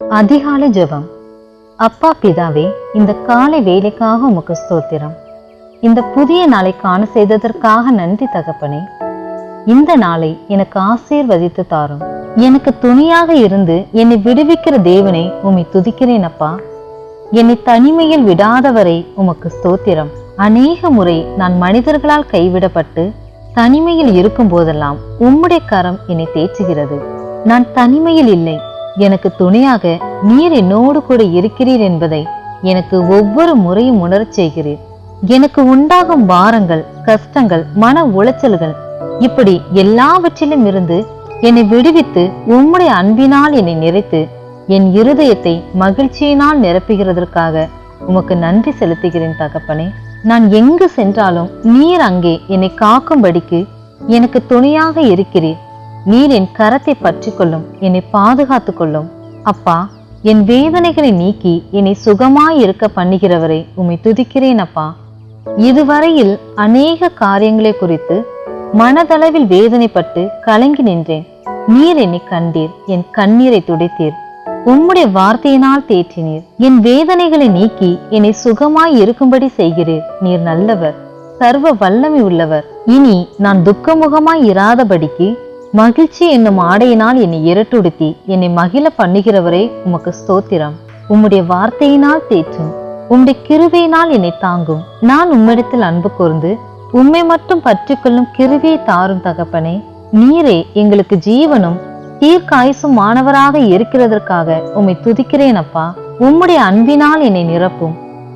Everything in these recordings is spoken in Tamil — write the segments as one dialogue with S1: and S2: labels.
S1: அதிகாலை ஜெபம். அப்பா பிதாவே இந்த காலை வேலைக்காக உமக்கு ஸ்தோத்திரம். இந்த புதிய நாளை காண செய்ததற்காக நன்றி தகப்பனே. இந்த நாளை எனக்கு ஆசீர்வதித்து தாரும். எனக்கு துணையாக இருந்து என்னை விடுவிக்கிற தேவனை உம்மை துதிக்கிறேன் அப்பா. என்னை தனிமையில் விடாதவரை உமக்கு ஸ்தோத்திரம். அநேக முறை நான் மனிதர்களால் கைவிடப்பட்டு தனிமையில் இருக்கும் போதெல்லாம் உம்முடைய கரம் என்னை தேற்றுகிறது. நான் தனிமையில் இல்லை. எனக்கு துணையாக நீர் என்னோடு கூட இருக்கிறீர் என்பதை எனக்கு ஒவ்வொரு முறையும் உணரச் செய்கிறீர் எனக்கு உண்டாகும் பாரங்கள் கஷ்டங்கள் மன உளைச்சல்கள் இப்படி எல்லாவற்றிலும் இருந்து என்னை விடுவித்து உம்முடைய அன்பினால் என்னை நிறைத்து என் இருதயத்தை மகிழ்ச்சியினால் நிரப்புகிறதற்காக உமக்கு நன்றி செலுத்துகிறேன் தகப்பனே. நான் எங்கு சென்றாலும் நீர் அங்கே என்னை காக்கும்படிக்கு எனக்கு துணையாக இருக்கிறீர். நீர் என் கரத்தை பற்றி கொள்ளும் என்னை பாதுகாத்து கொள்ளும் அப்பா என் வேதனைகளை நீக்கி என்னை சுகமாய் இருக்க பண்ணுகிறவரை உம்மை துதிக்கிறேன் அப்பா. இதுவரையில் அநேக காரியங்களை குறித்து மனதளவில் வேதனைப்பட்டு கலங்கி நின்றேன். நீர் என்னை கண்டீர் என் கண்ணீரை துடைத்தீர். உம்முடைய வார்த்தையினால் தேற்றினீர். என் வேதனைகளை நீக்கி என்னை சுகமாய் இருக்கும்படி செய்கிறீர். நீர் நல்லவர் சர்வ வல்லமை உள்ளவர். இனி நான் துக்கமுகமாய் இராதபடிக்கு மகிழ்ச்சி என்னும் ஆடையினால் என்னை இரட்டுடுத்தி என்னை மகிழ பண்ணுகிறவரே உமக்கு ஸ்தோத்திரம். உம்முடைய வார்த்தையினால் தேற்றும் உம்முடைய கிருபையினால் என்னை தாங்கும். நான் உம்மிடத்தில் அன்பு கூர்ந்து உம்மை மட்டும் பற்றிக்கொள்ளும் கிருவியை தாரும் தகப்பனே நீரே எங்களுக்கு ஜீவனும் தீர்க்காயுசும் மாணவராக இருக்கிறதற்காக உம்மை துதிக்கிறேன் அப்பா. உம்முடைய அன்பினால் என்னை நிரப்பும்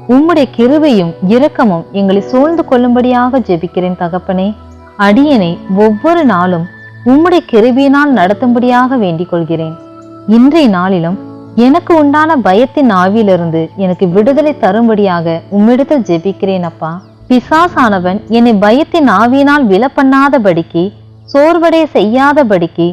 S1: உம்முடைய கிருவையும் இரக்கமும் எங்களை சூழ்ந்து கொள்ளும்படியாக ஜெபிக்கிறேன் தகப்பனே. அடியனை ஒவ்வொரு நாளும் உம்முடைய கிருபியினால் நடத்தும்படியாக வேண்டிக் கொள்கிறேன் இன்றைய நாளிலும் எனக்கு உண்டான பயத்தின் ஆவியிலிருந்து எனக்கு விடுதலை தரும்படியாக உம்மிடத்தில் ஜெபிக்கிறேன் அப்பா. பிசாசானவன் என்னை பயத்தின் ஆவியினால் விலப்பண்ணாதபடிக்கு சோர்வடைய செய்யாதபடிக்கு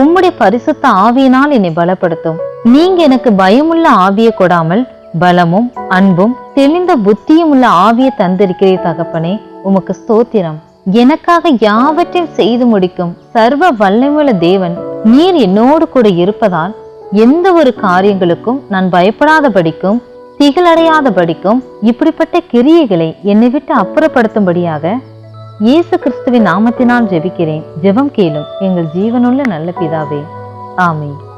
S1: உம்முடைய பரிசுத்த ஆவியினால் என்னை பலப்படுத்தும். நீங்க எனக்கு பயமுள்ள ஆவியை கொடாமல் பலமும் அன்பும் தெளிந்த புத்தியும் உள்ள ஆவியை தந்திருக்கிறீர் தகப்பனே உமக்கு ஸ்தோத்திரம். எனக்காக யாவற்றையும் செய்து முடிக்கும் சர்வ வல்லமையுள்ள தேவன் நீர் என்னோடு கூட இருப்பதால் எந்த ஒரு காரியங்களுக்கும் நான் பயப்படாதபடிக்கும் திகழடையாதபடிக்கும் இப்படிப்பட்ட கிரியைகளை என்னை விட்டு அப்புறப்படுத்தும்படியாக இயேசு கிறிஸ்துவின் நாமத்தினால் ஜெபிக்கிறேன். ஜெபம் கேளும். எங்கள் ஜீவனுள்ள நல்ல பிதாவே. ஆமீன்.